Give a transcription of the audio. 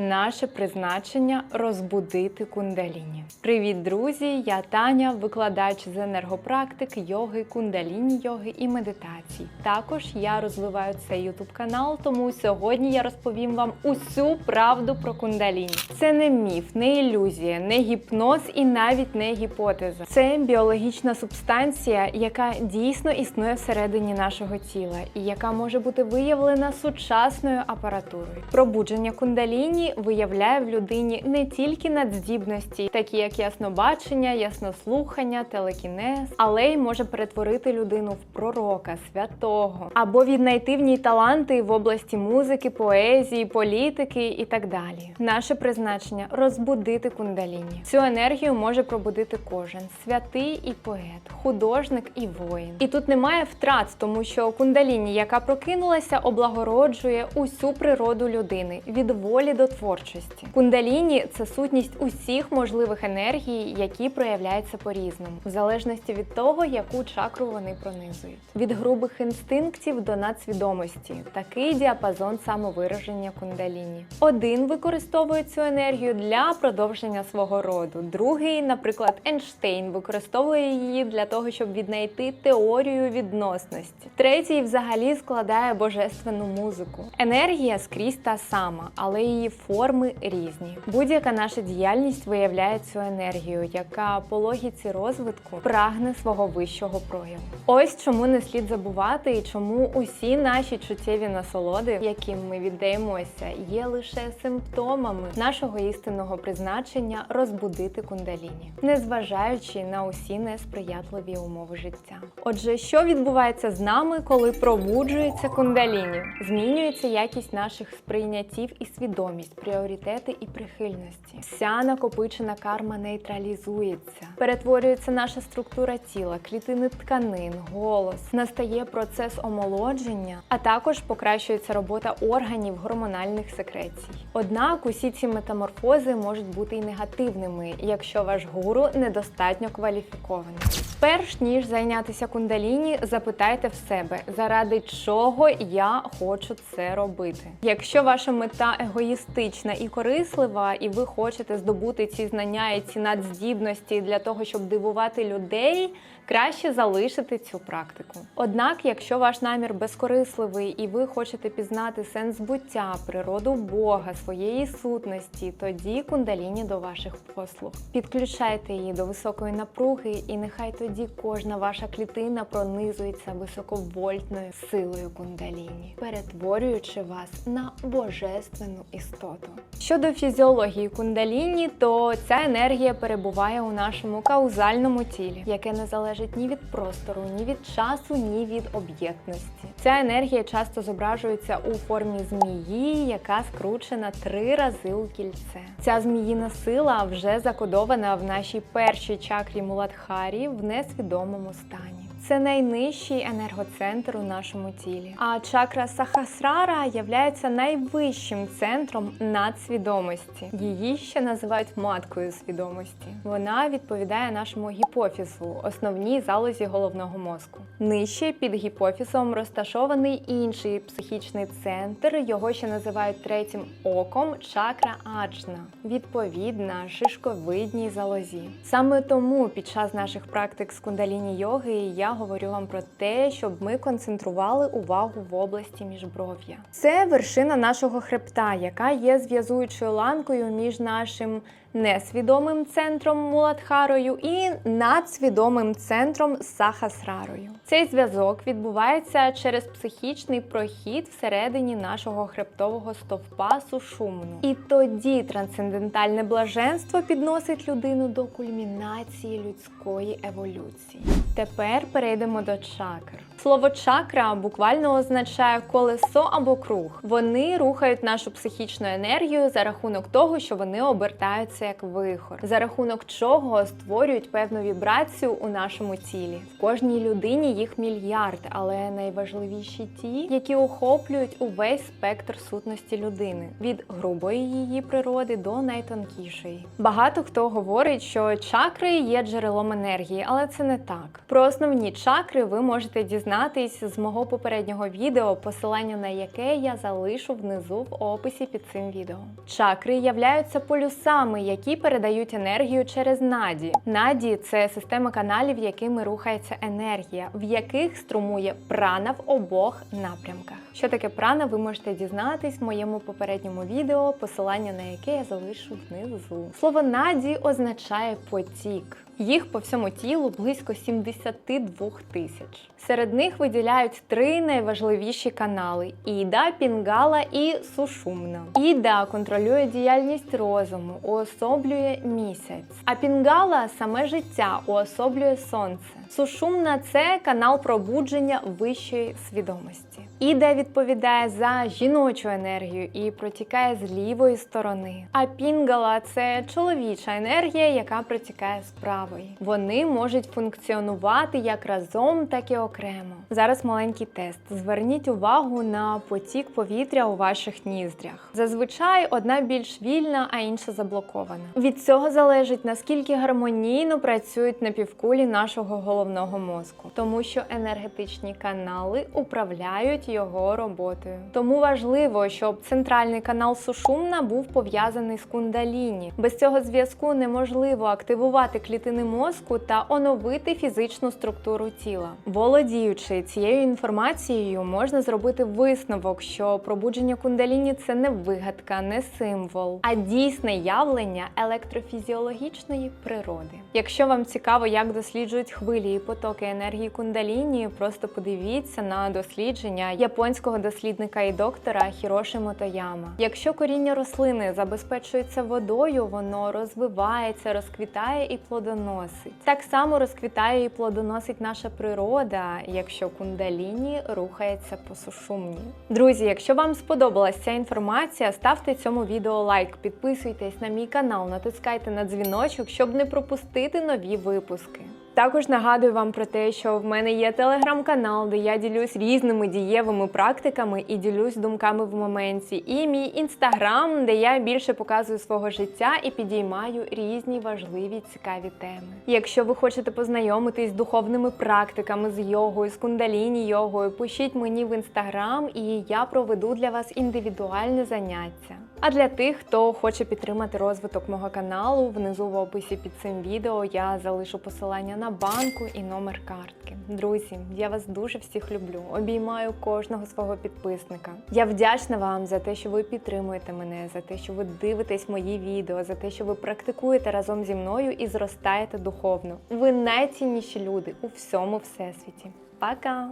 Наше призначення розбудити кундаліні. Привіт, друзі! Я Таня, викладач з енергопрактик, йоги, кундаліні йоги і медитацій. Також я розвиваю цей YouTube канал, тому сьогодні я розповім вам усю правду про кундаліні. Це не міф, не ілюзія, не гіпноз і навіть не гіпотеза. Це біологічна субстанція, яка дійсно існує всередині нашого тіла і яка може бути виявлена сучасною апаратурою. Пробудження кундаліні виявляє в людині не тільки надздібності, такі як яснобачення, яснослухання, телекінез, але й може перетворити людину в пророка, святого або віднайти в ній таланти в області музики, поезії, політики і так далі. Наше призначення розбудити кундаліні. Цю енергію може пробудити кожен святий і поет, художник і воїн. І тут немає втрат, тому що кундаліні, яка прокинулася, облагороджує усю природу людини від волі до творчості. Кундаліні це сутність усіх можливих енергій, які проявляються по-різному, в залежності від того, яку чакру вони пронизують. Від грубих інстинктів до надсвідомості. Такий діапазон самовираження кундаліні. Один використовує цю енергію для продовження свого роду. Другий, наприклад, Ейнштейн, використовує її для того, щоб віднайти теорію відносності. Третій взагалі складає божественну музику. Енергія скрізь та сама, але її форми різні. Будь-яка наша діяльність виявляє цю енергію, яка по логіці розвитку прагне свого вищого прояву. Ось чому не слід забувати і чому усі наші чуттєві насолоди, яким ми віддаємося, є лише симптомами нашого істинного призначення розбудити кундаліні, незважаючи на усі несприятливі умови життя. Отже, що відбувається з нами, коли пробуджується кундаліні? Змінюється якість наших сприйняттів і свідомість, пріоритети і прихильності. Вся накопичена карма нейтралізується, перетворюється наша структура тіла, клітини тканин, голос, настає процес омолодження, а також покращується робота органів гормональних секрецій. Однак усі ці метаморфози можуть бути і негативними, якщо ваш гуру недостатньо кваліфікований. Перш ніж зайнятися кундаліні, запитайте в себе, заради чого я хочу це робити. Якщо ваша мета егоїстична і корислива, і ви хочете здобути ці знання і ці надздібності для того, щоб дивувати людей, краще залишити цю практику. Однак, якщо ваш намір безкорисливий і ви хочете пізнати сенс буття, природу Бога, своєї сутності, тоді кундаліні до ваших послуг. Підключайте її до високої напруги, і нехай тоді кожна ваша клітина пронизується високовольтною силою кундаліні, перетворюючи вас на божественну істоту. Щодо фізіології кундаліні, то ця енергія перебуває у нашому каузальному тілі, яке не залежить ні від простору, ні від часу, ні від об'єктності. Ця енергія часто зображується у формі змії, яка скручена три рази у кільце. Ця зміїна сила вже закодована в нашій першій чакрі Муладхарі в несвідомому стані. Це найнижчий енергоцентр у нашому тілі. А чакра Сахасрара являється найвищим центром надсвідомості. Її ще називають маткою свідомості. Вона відповідає нашому гіпофізу, основній залозі головного мозку. Нижче під гіпофізом розташований інший психічний центр. Його ще називають третім оком чакра аджна, відповідна шишковидній залозі. Саме тому під час наших практик з кундаліні йоги я говорю вам про те, щоб ми концентрували увагу в області міжбров'я. Це вершина нашого хребта, яка є зв'язуючою ланкою між нашим несвідомим центром Муладхарою і надсвідомим центром Сахасрарою. Цей зв'язок відбувається через психічний прохід всередині нашого хребтового стовпа сушумну. І тоді трансцендентальне блаженство підносить людину до кульмінації людської еволюції. Тепер перейдемо до чакр. Слово чакра буквально означає колесо або круг. Вони рухають нашу психічну енергію за рахунок того, що вони обертаються як вихор, за рахунок чого створюють певну вібрацію у нашому тілі. В кожній людині їх мільярд, але найважливіші ті, які охоплюють увесь спектр сутності людини від грубої її природи до найтонкішої. Багато хто говорить, що чакри є джерелом енергії, але це не так. Про основні чакри ви можете дізнатись з мого попереднього відео, посилання на яке я залишу внизу в описі під цим відео. Чакри являються полюсами, які передають енергію через наді. Наді це система каналів, якими рухається енергія, в яких струмує прана в обох напрямках. Що таке прана, ви можете дізнатись в моєму попередньому відео, посилання на яке я залишу внизу. Слово наді означає потік. Їх по всьому тілу близько 72 тисяч. Серед них виділяють три найважливіші канали: Іда, Пінгала і Сушумна. Іда контролює діяльність розуму, уособлює місяць. А Пінгала саме життя уособлює сонце. Сушумна це канал пробудження вищої свідомості. Іда відповідає за жіночу енергію і протікає з лівої сторони. А пінгала це чоловіча енергія, яка протікає з правої. Вони можуть функціонувати як разом, так і окремо. Зараз маленький тест. Зверніть увагу на потік повітря у ваших ніздрях. Зазвичай одна більш вільна, а інша заблокована. Від цього залежить наскільки гармонійно працюють напівкулі нашого головного мозку, тому що енергетичні канали управляють його роботою. Тому важливо, щоб центральний канал Сушумна був пов'язаний з кундаліні. Без цього зв'язку неможливо активувати клітини мозку та оновити фізичну структуру тіла. Володіючи цією інформацією, можна зробити висновок, що пробудження кундаліні це не вигадка, не символ, а дійсне явлення електрофізіологічної природи. Якщо вам цікаво, як досліджують хвилі і потоки енергії кундаліні, просто подивіться на дослідження японського дослідника і доктора Хіроші Мотояма. Якщо коріння рослини забезпечується водою, воно розвивається, розквітає і плодоносить. Так само розквітає і плодоносить наша природа, якщо кундаліні рухається по сушумні. Друзі, якщо вам сподобалася ця інформація, ставте цьому відео лайк, підписуйтесь на мій канал, натискайте на дзвіночок, щоб не пропустити нові випуски. Також нагадую вам про те, що в мене є телеграм-канал, де я ділюсь різними дієвими практиками і ділюсь думками в моменті. І мій інстаграм, де я більше показую свого життя і підіймаю різні важливі цікаві теми. Якщо ви хочете познайомитись з духовними практиками, з йогою, з кундаліні йогою, пишіть мені в інстаграм, і я проведу для вас індивідуальне заняття. А для тих, хто хоче підтримати розвиток мого каналу, внизу в описі під цим відео я залишу посилання на банку і номер картки. Друзі, я вас дуже всіх люблю. Обіймаю кожного свого підписника. Я вдячна вам за те, що ви підтримуєте мене, за те, що ви дивитесь мої відео, за те, що ви практикуєте разом зі мною і зростаєте духовно. Ви найцінніші люди у всьому всесвіті. Пока!